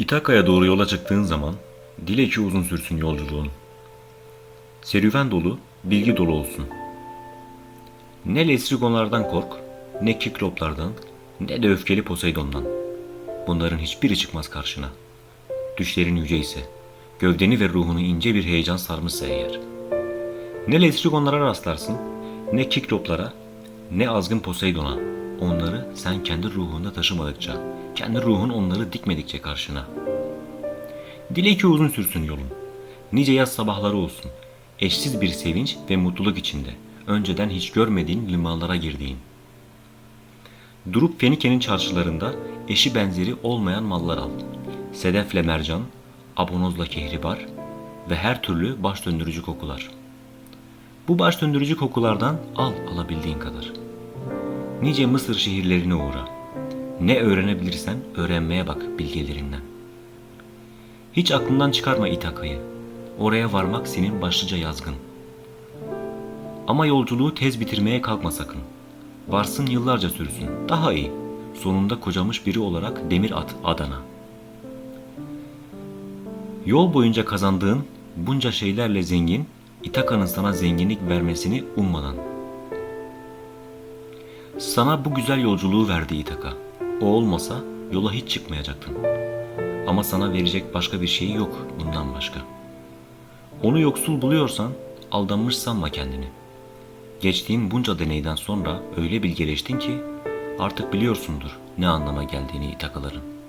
İtaka'ya doğru yola çıktığın zaman dile ki uzun sürsün yolculuğun. Serüven dolu, bilgi dolu olsun. Ne Lesrigonlardan kork, ne Kikloplardan, ne de öfkeli Poseidon'dan. Bunların hiçbiri çıkmaz karşına. Düşlerin yüce ise, gövdeni ve ruhunu ince bir heyecan sarmışsa eğer. Ne Lesrigonlara rastlarsın, ne Kikloplara, ne azgın Poseidon'a. Onları sen kendi ruhunda taşımadıkça, kendi ruhun onları dikmedikçe karşına. Dile ki uzun sürsün yolun. Nice yaz sabahları olsun. Eşsiz bir sevinç ve mutluluk içinde. Önceden hiç görmediğin limanlara girdiğin. Durup Fenike'nin çarşılarında eşi benzeri olmayan mallar al. Sedefle mercan, abonozla kehribar ve her türlü baş döndürücü kokular. Bu baş döndürücü kokulardan al alabildiğin kadar. Nice Mısır şehirlerine uğra. Ne öğrenebilirsen öğrenmeye bak bilgelerinden. Hiç aklından çıkarma İtaka'yı. Oraya varmak senin başlıca yazgın. Ama yolculuğu tez bitirmeye kalkma sakın. Varsın yıllarca sürsün. Daha iyi. Sonunda kocamış biri olarak demir at Adana. Yol boyunca kazandığın bunca şeylerle zengin, İtaka'nın sana zenginlik vermesini ummadan. Sana bu güzel yolculuğu verdi İtaka. O olmasa yola hiç çıkmayacaktın. Ama sana verecek başka bir şey yok bundan başka. Onu yoksul buluyorsan aldanmış sanma kendini. Geçtiğin bunca deneyden sonra öyle bilgeleştin ki artık biliyorsundur ne anlama geldiğini itakaların.